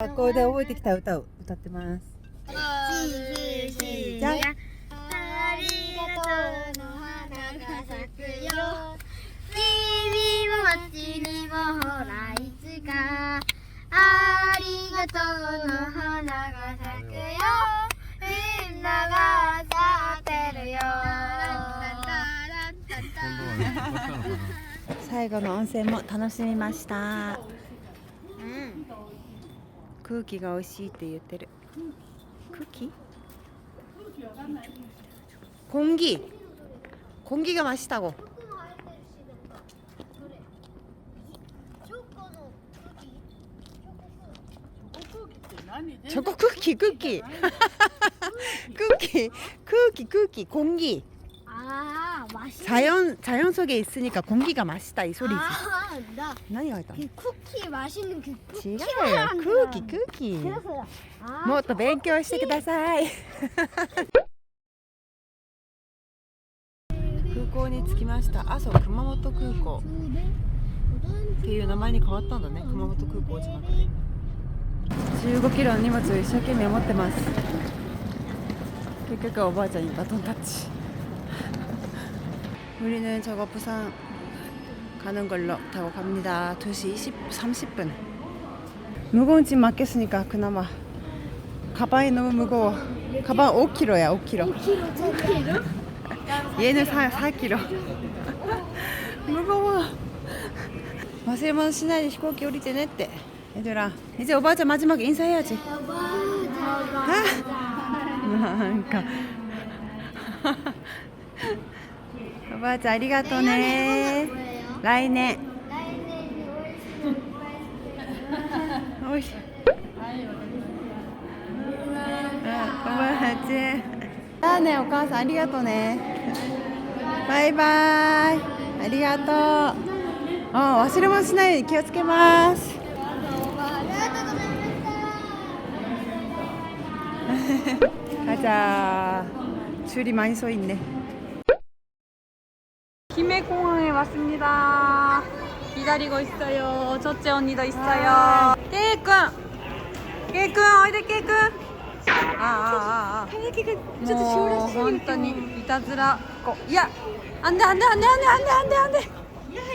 学校で覚えてきた歌を歌ってます。しじゃあありがとうの花が咲くよ君も街にもほらいつかありがとうの花が咲くよ。みんなが歌ってるよ。最後の温泉も楽しみました。空気が美味しいって言ってる空気空気 공기가 맛있다고。 저거 쿠키 쿠키。 쿠키 쿠키 쿠키 공기。 아。 자연 자연 속에 있으니까 공기가 맛있다 이 소리지 아나何が入った그 쿠키 맛있는 그 쿠키 違うよ空気空気 그래서요 아 もっと勉強してください空港に着きました阿蘇熊本空港っていう名前に変わったんだね熊本空港じゃなくて15キロの荷物を一生懸命持ってます結局おばあちゃんにバトンタッチ 우리는 저거 부산 가는 걸로 타고 갑니다. 2시 20, 30분. 무거운 짐 맡겼으니까 그나마 가방이 너무 무거워. 가방 5kg야, 5kg. 5kg, 얘는 4, 4kg. 무거워. 마세만 시나리 희곡기 오리지네 때. 얘들아, 이제 오바자 마지막 인사해야지. 오바자. 아? 그러니까. おばあちゃんありがとうね来年おいあおばあちゃんじゃあねお母さんありがとうねバイバイありがとうあ忘れ物しないように気をつけます가자 줄이 많이 서 있네 왔습니다. 기다리고 있어요. 첫째 언니도 있어요. 깨이꾼! 깨이꾼! 어디 깨이꾼? 아, 아, 아, 아. 뭐, 本当にいたずらっ子。いや、안 돼, 안 돼, 안 돼, 안 돼, 안 돼, 안 돼, 안 돼.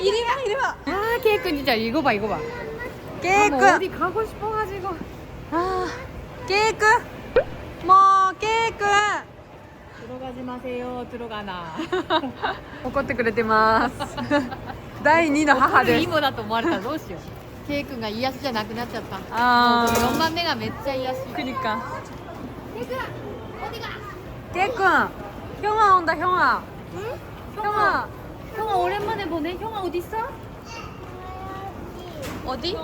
이리 와, 이리 와. 아, 케이크 진짜 이거 봐, 이거 봐. 깨이꾼! 어디 가고 싶어가지고. 아, 깨이꾼! 뭐, 깨이 怒ってくれてます。第2の母です。 이모 だと思われたらどうしよう。ケイ君が癒しじゃなくなっちゃった。あー。 4番目がめっちゃ癒し。 그니까. 깨꾼! 형아 온다, 형아. 형아. 형아 오랜만에 보네. 형아 어디 있어? 어디?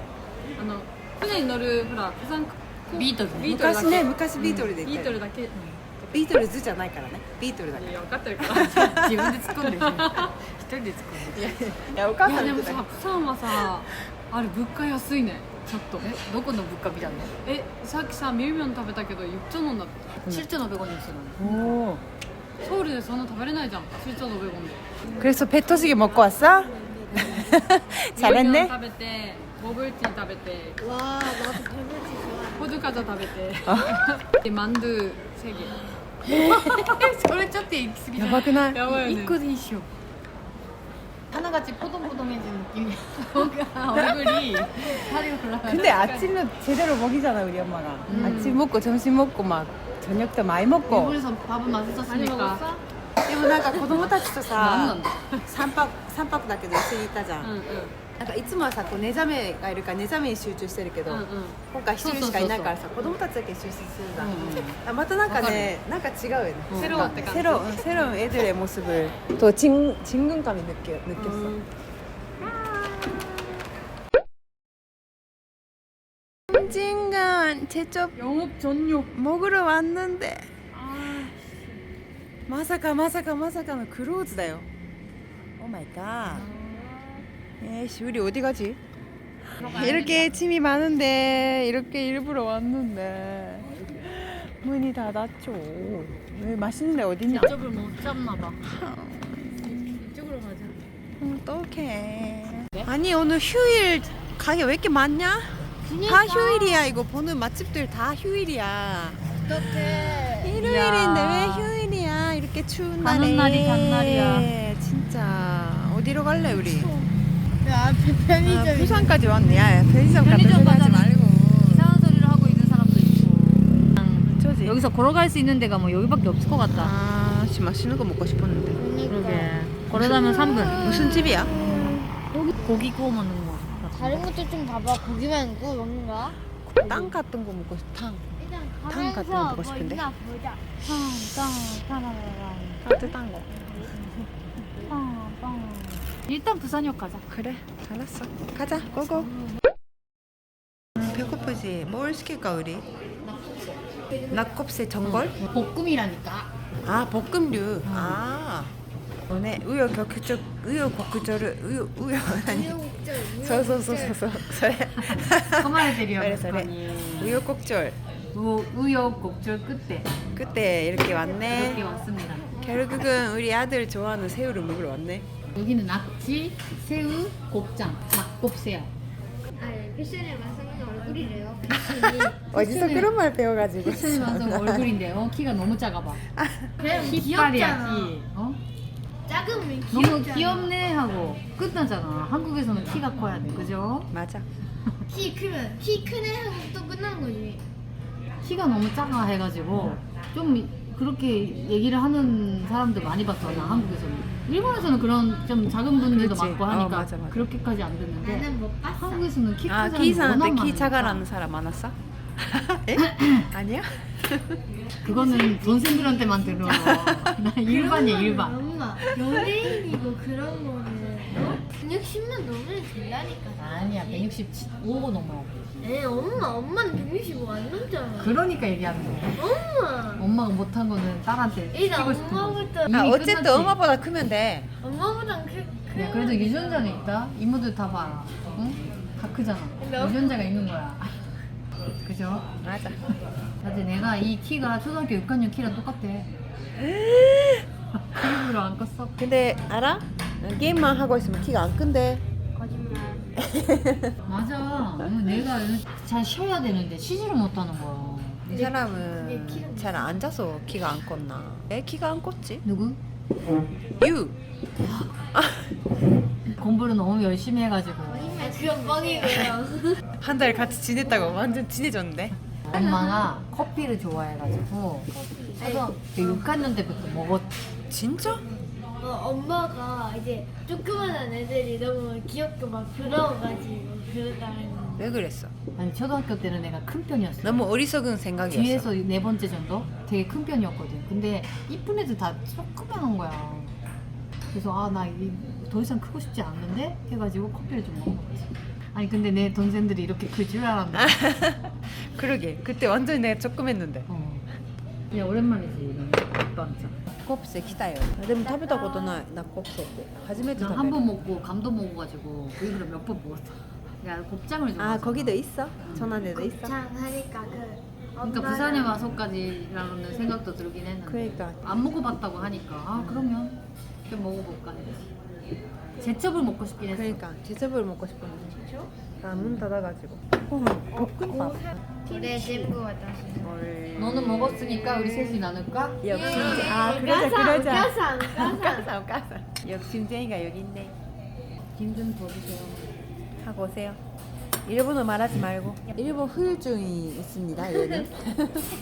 あの船に乗るほらプサンビートルズビートルだけ昔ね昔ビートルでビートルだけ、ビートルズじゃないからねビートルだかいや分かってるから自分で突っ込んでる。一人で突っ込んでる。らいやお母いやでもさん言ってたさプサンはさあれ物価安いねちょっとえ、どこの物価見たの？えさっきさミルミョン食べたけど 6,000원だった 7,500원이었어. おおソウルでそんな食べれないじゃん 7,500원で 그래서 배터지게 먹고 왔어? 잘했네 食べて ボブルティー食べて 와 나도 배불지 좋아 호두 과자 食べてでマンドゥ3개 それちょっと行き過ぎじゃないやばくないやばいよね 1個でいいっしょ 하나같이 포동포동해진 느낌이야 뭔가 얼굴이 살이 올라가 근데 아침은 제대로 먹이잖아 우리 엄마가 아침 먹고 점심 먹고 막 저녁도 많이 먹고 일본에서 밥은 많이 맛있었으니까 먹었어? でもなんか子供たちとさ何なんだ3泊三泊だけど一緒に行ったじゃん、うんうん なんかいつもはさこう寝覚めがいるから寝覚めに集中してるけど、うんうん今回一人しかいないからさ子供たちだけ集中するじゃん、あまたなんかねなんか違うよね、うん 새로운 새로운 새로운 새로운 애들의 모습을 더 진, 진근감이 느껴, 느꼈어 진간 제첩 영업 전용. 먹으러 왔는데 마사카 마사카 마사카의 크로즈다요 오 마이 갓 에이씨 우리 어디 가지? 이렇게 짐이 많은데 이렇게 일부러 왔는데 문이 닫았죠 왜 맛있는 데 어딨냐 이쪽을 못 잡나 봐. 이쪽으로 가자. 어떡해 아니 오늘 휴일 가게 왜 이렇게 많냐? 다 휴일이야 이거 보는 맛집들 다 휴일이야 어떡해. 일요일인데 왜 휴일이야 이렇게 추운 가는 날에 날이 간 날이야. 진짜 어디로 갈래 우리? 야, 앞에 편의점. 아, 부산까지 왔네 야 편의점 갔다 편의점 가자니. 말고 이상한 소리를 하고 있는 사람도 있고. 그냥 저지 여기서 걸어갈 수 있는 데가 뭐 여기밖에 없을 것 같다. 아 씨, 맛있는 거 먹고 싶었는데 그러게. 걸어다면 3분. 무슨 집이야? 고기 구워 먹는 거. 다른 것도 좀 봐봐. 고기만 구워 먹는 거야? 땅 같은 거 먹고 싶 탕. 일단 탕 같은 거 가면서 먹고 뭐 싶은데? 있나 보자. 탕, 탕, 타라라라. 따뜻한 거 탕, 탕. 일단 부산역 가자. 그래 알았어. 가자 고고. 음, 배고프지? 뭘 시킬까 우리? 낙곱새 전골? 볶음이라니까. 아 볶음류. 아. 오늘 우여곡절 우여곡절을 우여 우여 아니 서서서서서. 그래. 그만해드려. 그래 그래. 우여 곡절 우, 우여곡절 끝에. 그때 이렇게 이렇게 왔네 왔습니다. 결국은 우리 아들 좋아하는 새우를 먹으러 왔네 여기는 낙지, 새우, 곱창, 낙곱새야. 아니, 패션에 맞서는 얼굴이래요. 어디서 패션에- 그런 말 배워가지고 패션이 완성 얼굴인데 어 키가 너무 작아 봐. 그냥 힙발이야 귀엽잖아. 키. 어? 작으면 너무 귀엽잖아. 귀엽네 하고 끝나잖아. 한국에서는 키가 커야 돼, 그죠? 맞아 키 크면 키 크네 하고 또 끝난 거지. 키가 너무 작아 해가지고 좀 그렇게 얘기를 하는 사람들 많이 봤어 나 한국에서는. 일본에서는 그런 좀 작은 분들도 그렇지. 많고 어, 하니까 맞아, 맞아. 그렇게까지 안 됐는데 나는 못 봤어. 한국에서는 키아큰 사람이 워낙 키 많으니까. 작아라는 사람 많았어? 에? 아니야? 그거는 돈생들한테만 들어. 나 일반이야 일반. 엄마 연예인이고 그런 거는 어? 110만 넘으면 된다니까. 아니야 165 넘어. 에 엄마 엄마는 165 안 넘잖아. 그러니까 얘기하는 거야. 엄마. 엄마가 못한 거는 딸한테 일단 시키고 싶은 거. 엄마부터 이미 아 어쨌든 끝났지. 엄마보다 크면 돼 엄마보단 크. 크. 야, 그래도 유전자는 있다. 이모들 다 봐라. 응? 다 크잖아. 몇- 유전자가 있는 거야. 그죠? 맞아 근데 내가 이 키가 초등학교 6학년 키랑 똑같 아. 일부러 안 컸어. 근데 알아? 게임만 하고 있으면 키가 안 큰대 거짓말. 맞아. 응, 내가 잘 쉬어야 되는데 쉬지를 못하는 거야. 이 사람은 키가 잘 앉아서 키가 안 컸나 왜 키가 안 컸지? 누구? 유 공부를 너무 열심히 해가지고 거짓말 그건 뻥이고요. 한 달 같이 지냈다고 완전 친해졌는데 엄마가 커피를 좋아해가지고 초등학교 6학년 때부터 먹었. 진짜? 어, 엄마가 이제 조그만한 애들이 너무 귀엽고 막 부러워가지고 그러다는 왜 그랬어? 아니 초등학교 때는 내가 큰 편이었어. 너무 어리석은 생각이었어 뒤에서 네 번째 정도 되게 큰 편이었거든. 근데 이쁜 애들 다 조그만한 거야. 그래서 아 나 더 이상 크고 싶지 않는데 해가지고 커피를 좀 먹어봤지. 아니 근데 내 동생들이 이렇게 클 줄 알았나? 그러게 그때 완전 내가 조금 했는데 어. 야 오랜만이지 이런 밥반찬. コプセ来たよでも食べたことないナコプセって初めて食べる 나한 번 먹고 감도 먹어가지고 그 이후로 몇 번 먹었어. 야 곱창을 좋아해. 아 거기도 있어? 전화대도 있어? 참 하니까 그 그러니까 부산에 와서까지라는 생각도 들긴 했는데 그러니까 안 먹어봤다고 하니까 아 그러면 좀 먹어볼까 했지. 제첩을 먹고 싶긴 했어. 그러니까 제첩을 먹고 싶었는데 나문 닫아가지고. 어, 볶음밥. 그래, 셰프 왔다. 너는 먹었으니까 우리 셋이 나눌까? 욕심쟁이. 아, 그러자, 그러자. 까상, 까상. 까상, 까상. 욕심쟁이가 여기 있네. 김좀 둬주세요. 하고 오세요. 일본어 말하지 말고. 일본 후유증이 있습니다. 얘는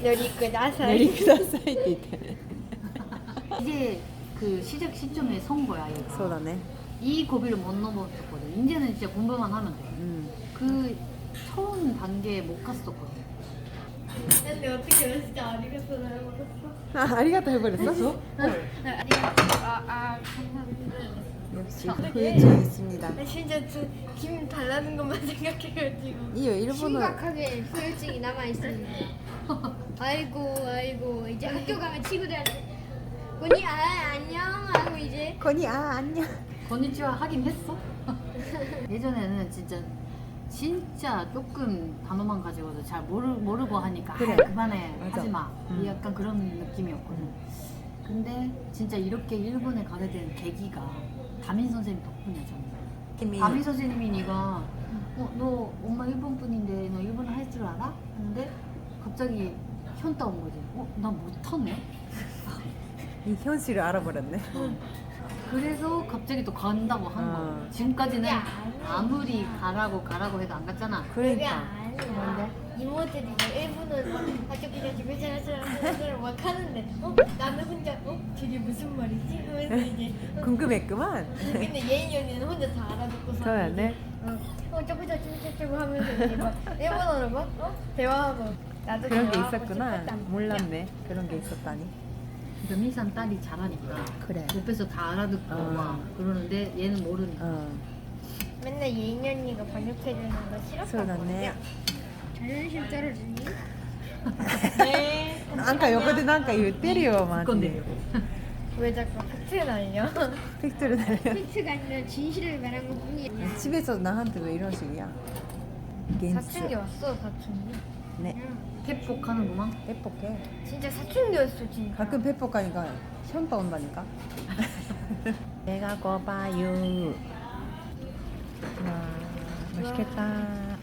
요리 그다사. 내리크다사이트 이제 그 시작 시점에 선 거야 이거. 소다네. 이 고비를 못 넘어졌거든. 이제는 진짜 공부만 하면 돼. 음. 그 처음 단계에 못 갔었거든. 근데 어떻게 진짜 아리가또 잘먹었어 아, 아리가또 해버렸어? 아리가또 아, 아 감사합니다 역시 후유증 있습니다. 나 진짜 저김 달라는 것만 생각해가지고 이요 일본어 심각하게 후유증이 남아있었는데 아이고 아이고 이제 학교 가면 친구들한테 언니 아 안녕 하고 이제 건이 아 안녕. 건니치와 하긴 했어. 예전에는 진짜 진짜 조금 단어만 가지고도 잘 모르, 모르고 하니까 그래. 아, 그만해 맞아. 하지 마 음. 약간 그런 느낌이었거든. 근데 진짜 이렇게 일본에 가게 된 계기가 다민 선생님 덕분이야 저는. 다민 선생님이 네가 어, 너 엄마 일본 분인데 너 일본어 할 줄 알아? 근데 갑자기 현타 온 거지. 어, 나 못하네. 이 현실을 알아버렸네. 그래서 갑자기 또 간다고 한 어. 거야. 지금까지는 야, 아무리 가라고 가라고 해도 안 갔잖아. 그게 그러니까. 아니야 이모들이 막 일본어를 막 아저기저기 저저저 막 하는데 어? 나는 혼자 어? 저게 무슨 말이지? 하면서 이제 어, 궁금했구만. 근데 예인이 언니는 혼자 다 알아듣고 저였네. 어, 어 저거 저거 저거 저거 하면서 이제 막 일본어로 막 어? 대화하고 나도 그런 게 대화하고 있었구나. 싶었단 말이야. 몰랐네. 그런 게 있었다니. 변미산 딸이 잘하니까 그래. 옆에서 다 알아듣고 어. 막 그러는데 얘는 모르니까. 어. 맨날 예인이 언니가 번역해주는 거 싫었단 그러네. 자존심 떨어지니? 아까 요거데 난까言ってるよマジ 건데. 왜 자꾸 팩트 날려? 팩트를 달려. 팩트가 아니라 진실을 말한 것 뿐이야 집에서 나한테 왜 이런 식이야? 사춘기 왔어 사춘기 네. 팩폭하는구만. 페폭해. 진짜 사춘기였어 진짜 가끔 페폭 가니까 현타 온다니까. 내가 거봐요. 와 맛있겠다.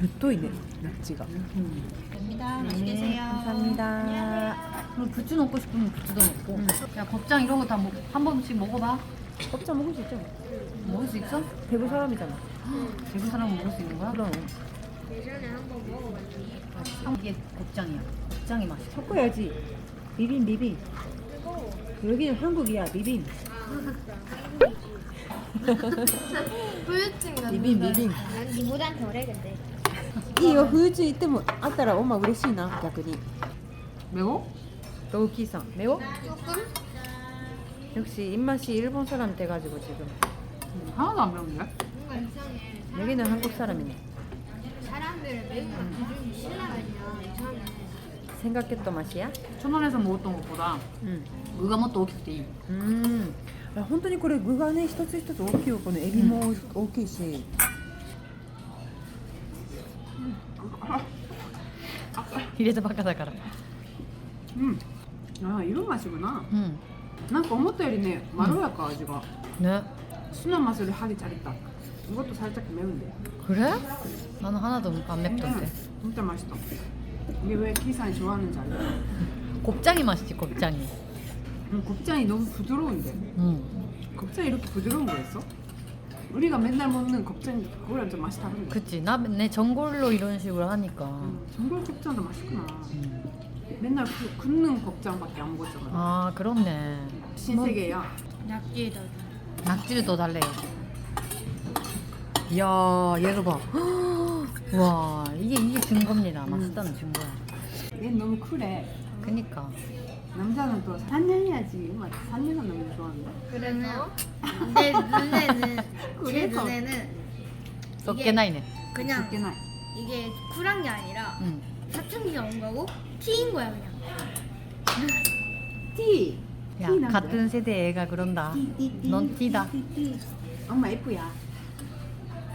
몇 도이네 낙지가. 감사합니다. 네, 감사합니다. 그럼 부추 넣고 싶으면 부추도 넣고. 야 곱창 이런 거 다 한 번씩 먹어봐. 껍질 먹을 수 있죠? 먹을 수 있어? 대구 사람이잖아. 대구 사람은 먹을 수 있는 거야? 그럼 예전에 한번 먹어봤지 이게 곱창이야. 곱창이 맛있어. 섞어야지. 비빔 비빔. 여기는 한국이야 비빔. 후유증 난다 비빔 비빔. 난 니보단 덜해 근데 いいよフーズ行ってもあったら엄마嬉しいな逆に 매워?同期さん매워? 조금? 역시 입맛이 일본 사람 돼가지고 지금 음, 하나도 안 매운데? 뭔가 이상해 여기는 한국 사람이네 사람들을 매운 거 기준이 신라면이야 이상해 생각했던 맛이야? 천안에서 먹었던 것보다 응 의가 뭐또大きくていい 음. 야, 本当にこれ具がね一つ一つ大きいよこのエビも大きいし、 이래서 바깥だから うん。ああ、色맛이구나。 응 なんか思ったよりね、まろやか味が。 네 순한 맛으로 하기 잘했다. 이것도 살짝 매운데. 그래? 나는 하나도 안 맵던데 진짜 맛있다. 이게 왜 기산이 좋아하는지 알죠? 곱창이 맛있지 곱창이 음, 곱창이 너무 부드러운데. 응 곱창이 이렇게 부드러운 거였어? 우리가 맨날 먹는 곱창이 그거랑 좀 맛이 다른데. 그치 나내 전골로 이런 식으로 하니까 음, 전골 곱창도 맛있구나. 음. 맨날 구, 굽는 곱창밖에 안 먹었잖아. 아 그렇네 신세계야. 낙지에다 낙지를 더 달래요 이야 얘가 봐와 이게 이게 증거입니다 맛있다는 증거야 얘 너무 쿨해. 그니까 남자는 또 산년해야지. 막 산년은 너무 좋아하는데. 그래서 내 눈에는 제 그래서. 눈에는 썩게 나이네 그냥 쉽게 나. 이게 쿨한 게 아니라 응 사춘기가 온 거고 티인 거야 그냥 티. 야, 티 난데? 같은 세대 애가 그런다. 넌 티다. 엄마 F야.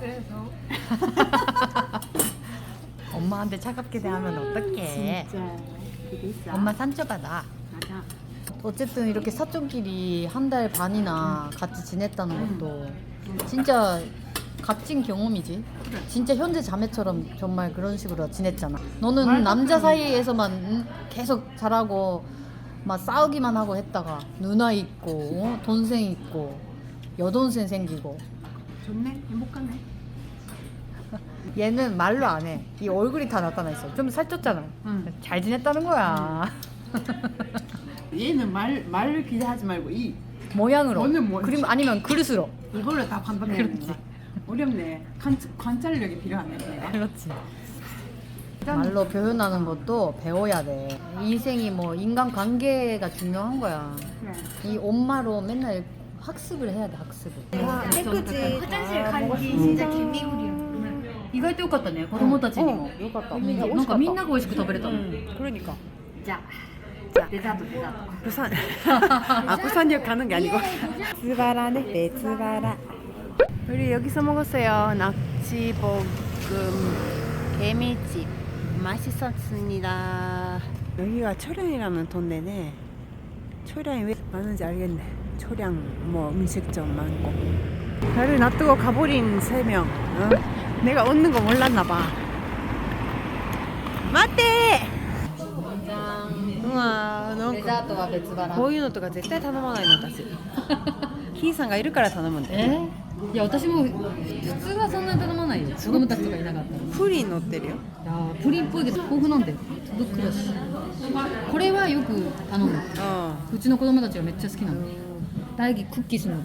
그래서 엄마한테 차갑게 대하면 어떡해. 진짜. 엄마. 맞아. 어쨌든 이렇게 사촌끼리 한 달 반이나 같이 지냈다는 것도 진짜 값진 경험이지. 진짜 현재 자매처럼 정말 그런 식으로 지냈잖아. 너는 남자. 사이에서만 응? 계속 잘하고 막 싸우기만 하고 했다가 누나 있고 어? 동생 있고 여동생 생기고 좋네. 행복하네. 얘는 말로 안 해. 이 얼굴이 다 나타나 있어. 좀 살쪘잖아. 응. 잘 지냈다는 거야. 얘는 말 말을 기대하지 말고 이 모양으로 오늘 뭐 그림 아니면 그릇으로 이걸로 다 판단해야 된다. 어렵네. 관, 관찰력이 필요하네. 내가. 그렇지 말로 표현하는 것도 배워야 돼 인생이 뭐 인간 관계가 중요한 거야 그래. 이 엄마로 맨날 학습을 해야 돼 학습을 깨끗이 화장실 간기 진짜 개미굴이야. 意外と良かったね子供たちにも、よかったなんかみんなが美味しく食べれたの、 그러니까 じゃあデザートデザート 부산 아 부산역 가는 게 아니고 스바라네 베스바라 우리 여기서 먹었어요 낙지볶음 개미집 맛있었습니다 여기가 초량이라면 돈내네 초량이 왜 많은지 알겠네 초량 뭐 음식점 많고 배를 놔두고 가버린 세명 어? 내가 웃는 거 몰랐나봐 맞대 우와 なんかデザートは別腹こういうのとか絶対頼まないの私キーさんがいるから頼むんだよえいや私も普通はそんなに頼まないよ子供たちとかいなかったらプリン乗ってるよいやープリンっぽいけど豆腐なんだよ粒クラッシュこれはよく頼むううちの子供たちがめっちゃ好きなの大義クッキーするのん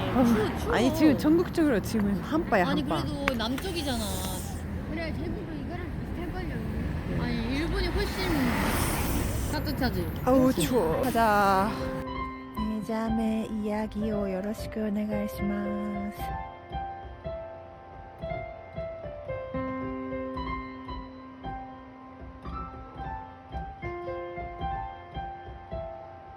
추워, 추워. 아니 지금 전국적으로 지금 한파야 아니 한파 그래도 남쪽이잖아. 그래 대부분 이거랑 비슷할걸요. 아니 일본이 훨씬 따뜻하지. 아우 추워 가자 네 잠의 이야기をよろしくお願いします